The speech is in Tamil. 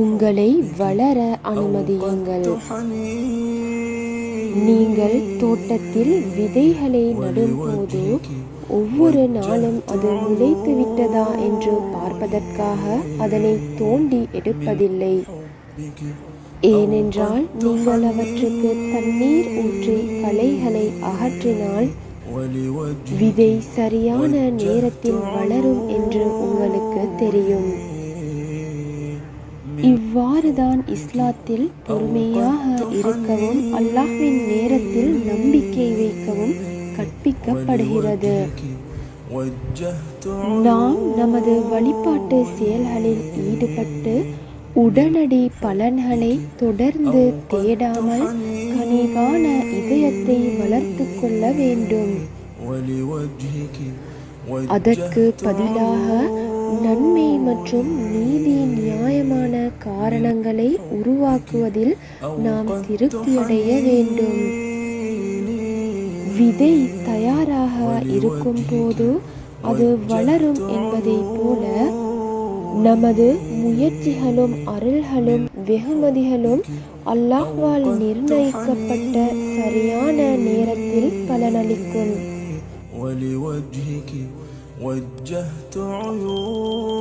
உங்களை வளர அனுமதியுங்கள் நீங்கள் தோட்டத்தில் விதைகளை நடும்போது ஒவ்வொரு நாளும் அது முளைத்து விட்டதா என்று பார்ப்பதற்காக அதனை தோண்டி எடுப்பதில்லை. ஏனென்றால் நீங்கள் அவற்றுக்கு தண்ணீர் ஊற்றி களைகளை அகற்றினால் விதை சரியான நேரத்தில் வளரும் என்று உங்களுக்கு தெரியும். இவ்வாறுதான் இஸ்லாத்தில் பொறுமையாக இருக்கவும் அல்லாஹ்வின் நேரத்தில் நம்பிக்கை வைக்கவும் கற்பிக்கப்படுகிறது. நாம் நமது வழிபாட்டு செயல்களில் ஈடுபட்டு உடனடி பலன்களை தொடர்ந்து தேடாமல் கனிவான இதயத்தை வளர்த்து கொள்ள வேண்டும். அதற்கு பதிலாக நன்மை மற்றும் நீதி காரணங்களை உருவாக்குவதில் நாம் திருப்தியடைய வேண்டும் விதை தயாராக இருக்கும் போது அது வளரும் என்பதைப் போல நமது முயற்சிகளும் அருள்களும் வெகுமதிகளும் அல்லாஹ்வால் நிர்ணயிக்கப்பட்ட சரியான நேரத்தில் பலனளிக்கும் ولوجهك وجهت عيوني